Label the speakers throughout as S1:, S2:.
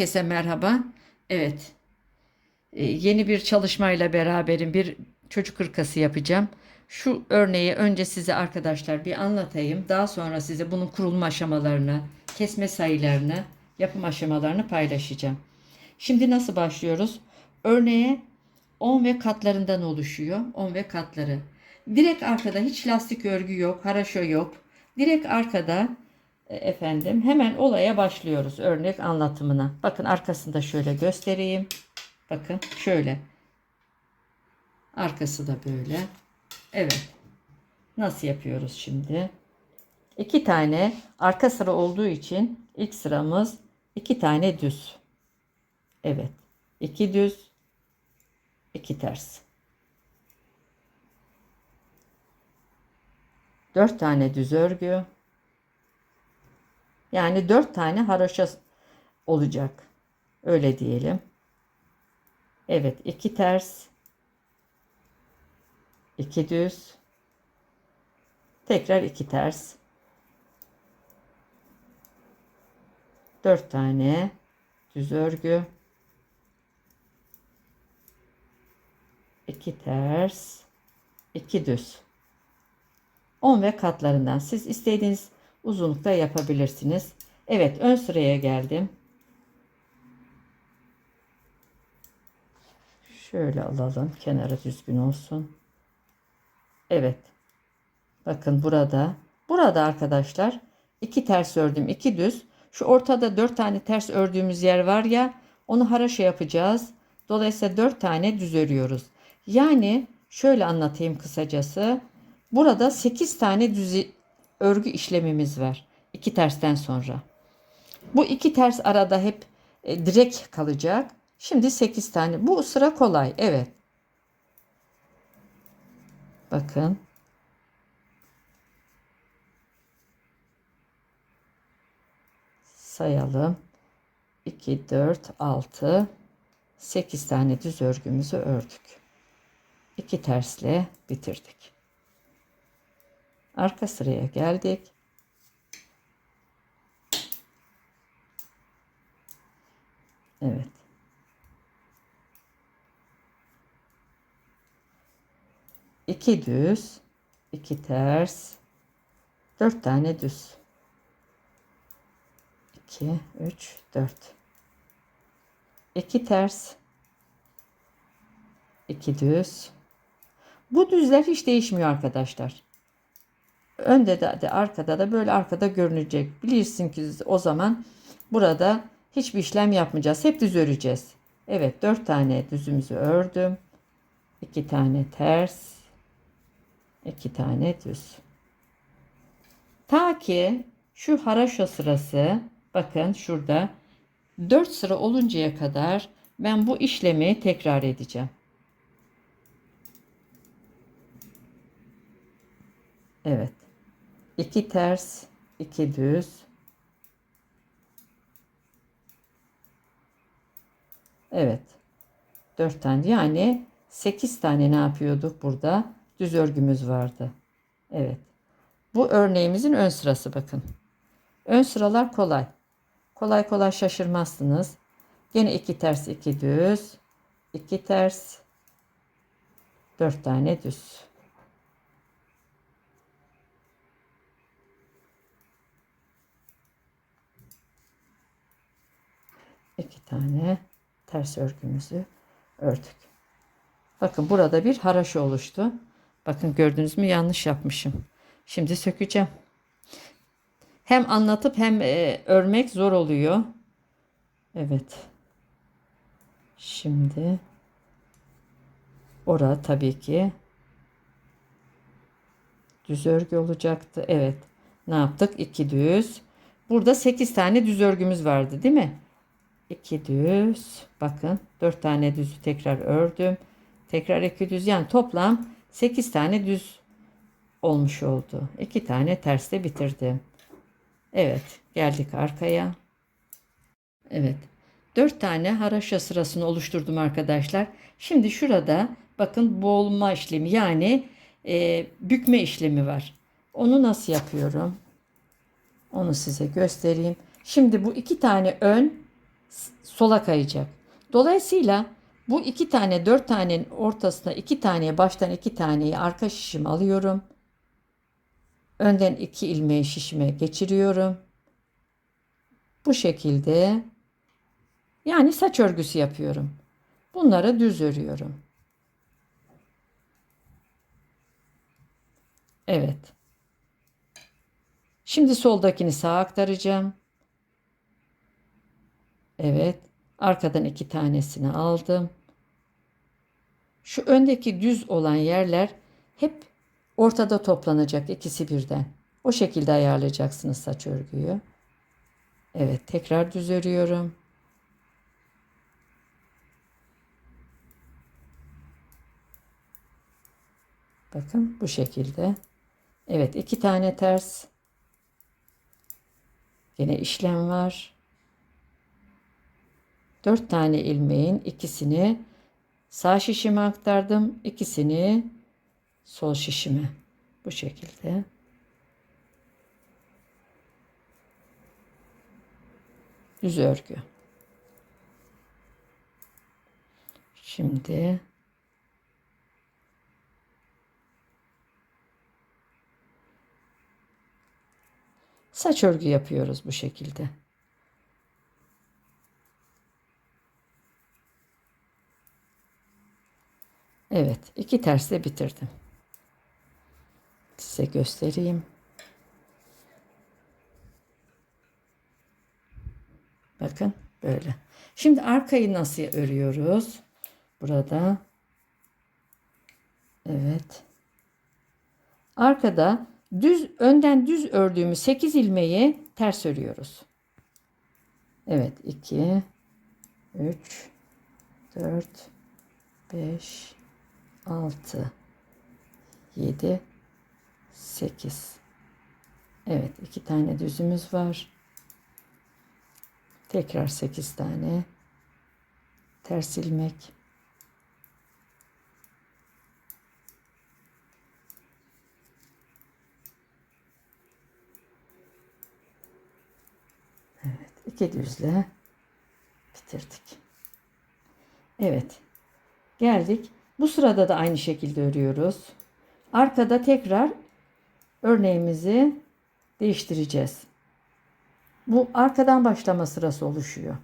S1: Herkese merhaba. Evet, e, yeni bir çalışmayla beraberim. Bir çocuk hırkası yapacağım. Şu örneği önce size arkadaşlar bir anlatayım. Daha sonra size bunun kurulma aşamalarını, kesme sayılarını, yapım aşamalarını paylaşacağım. Şimdi nasıl başlıyoruz? Örneğe 10 ve katlarından oluşuyor. 10 ve katları. Direkt arkada hiç lastik örgü yok, haraşo yok. Direkt arkada efendim hemen olaya başlıyoruz örnek anlatımına. Bakın arkasında şöyle göstereyim. Bakın şöyle. Arkası da böyle. Evet. Nasıl yapıyoruz şimdi? İki tane arka sıra olduğu için ilk sıramız iki tane düz. Evet. iki düz, iki ters. Dört tane düz örgü. Yani dört tane haroşa olacak. Öyle diyelim. Evet, iki ters, iki düz, tekrar iki ters, dört tane düz örgü, iki ters, iki düz. 10 ve katlarından siz istediğiniz uzunlukta yapabilirsiniz. Evet ön sıraya geldim. Şöyle alalım. Kenarı düzgün olsun. Evet. Bakın burada. Burada arkadaşlar iki ters ördüm. iki düz. Şu ortada dört tane ters ördüğümüz yer var ya. Onu haraşo yapacağız. Dolayısıyla dört tane düz örüyoruz. Yani şöyle anlatayım kısacası. Burada sekiz tane düz örgü işlemimiz var. İki tersten sonra. Bu iki ters arada hep e, direk kalacak. Şimdi 8 tane. Bu sıra kolay. Evet. Bakın. Sayalım. 2, 4, 6, 8 tane düz örgümüzü ördük. 2 tersle bitirdik. Arka sıraya geldik. Evet. İki düz, iki ters, dört tane düz. İki, üç, dört. İki ters, iki düz. Bu düzler hiç değişmiyor arkadaşlar. Önde de, de arkada da böyle arkada görünecek. Bilirsin ki o zaman burada hiçbir işlem yapmayacağız. Hep düz öreceğiz. Evet dört tane düzümüzü ördüm. iki tane ters. iki tane düz. Ta ki şu haraşo sırası bakın şurada dört sıra oluncaya kadar ben bu işlemi tekrar edeceğim. Evet. İki ters, iki düz. Evet. 4 tane yani 8 tane ne yapıyorduk burada? Düz örgümüz vardı. Evet. Bu örneğimizin ön sırası bakın. Ön sıralar kolay. Kolay kolay şaşırmazsınız. Yine iki ters iki düz. iki ters. Dört tane düz. İki tane ters örgümüzü ördük. Bakın burada bir haraşo oluştu. Bakın gördünüz mü yanlış yapmışım. Şimdi sökeceğim. Hem anlatıp hem e, örmek zor oluyor. Evet. Şimdi ora tabii ki düz örgü olacaktı. Evet. Ne yaptık? İki düz. Burada 8 tane düz örgümüz vardı değil mi? 2 düz. Bakın 4 tane düzü tekrar ördüm. Tekrar 2 düz yani toplam 8 tane düz olmuş oldu. 2 tane tersle bitirdim. Evet geldik arkaya. Evet 4 tane haraşa sırasını oluşturdum arkadaşlar. Şimdi şurada bakın boğulma işlemi yani e, bükme işlemi var. Onu nasıl yapıyorum? Onu size göstereyim. Şimdi bu iki tane ön sola kayacak. Dolayısıyla bu iki tane dört tanenin ortasına iki taneye baştan iki taneyi arka şişime alıyorum. Önden iki ilmeği şişime geçiriyorum. Bu şekilde yani saç örgüsü yapıyorum. Bunları düz örüyorum. Evet. Şimdi soldakini sağa aktaracağım. Evet. Arkadan iki tanesini aldım. Şu öndeki düz olan yerler hep ortada toplanacak ikisi birden. O şekilde ayarlayacaksınız saç örgüyü. Evet, tekrar düz örüyorum. Bakın bu şekilde. Evet, iki tane ters. Yine işlem var. Dört tane ilmeğin ikisini sağ şişime aktardım. ikisini sol şişime. Bu şekilde. Düz örgü. Şimdi saç örgü yapıyoruz bu şekilde. Evet, iki tersle bitirdim. Size göstereyim. Bakın böyle. Şimdi arkayı nasıl örüyoruz? Burada. Evet. Arkada düz önden düz ördüğümüz 8 ilmeği ters örüyoruz. Evet, 2 3 4 5 6 7 8 Evet iki tane düzümüz var. Tekrar 8 tane ters ilmek. Evet iki düzle bitirdik. Evet geldik. Bu sırada da aynı şekilde örüyoruz. Arkada tekrar örneğimizi değiştireceğiz. Bu arkadan başlama sırası oluşuyor.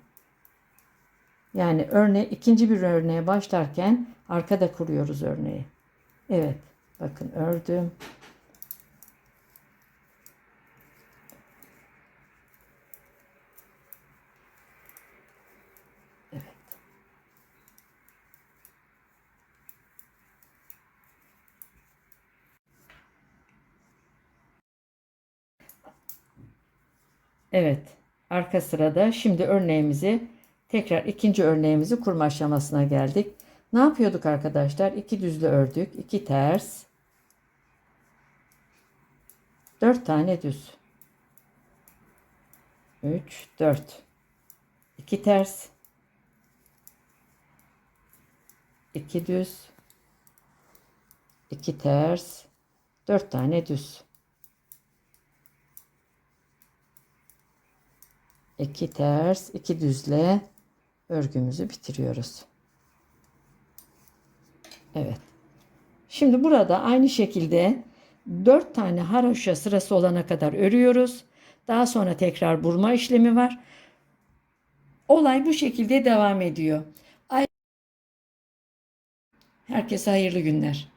S1: Yani örneği ikinci bir örneğe başlarken arkada kuruyoruz örneği. Evet. Bakın ördüm. Evet. Evet. Arka sırada şimdi örneğimizi tekrar ikinci örneğimizi kurma aşamasına geldik. Ne yapıyorduk arkadaşlar? İki düzlü ördük. iki ters. Dört tane düz. Üç, dört. İki ters. iki düz. iki ters. Dört tane düz. 2 ters, 2 düzle örgümüzü bitiriyoruz. Evet. Şimdi burada aynı şekilde 4 tane haroşa sırası olana kadar örüyoruz. Daha sonra tekrar burma işlemi var. Olay bu şekilde devam ediyor. Herkese hayırlı günler.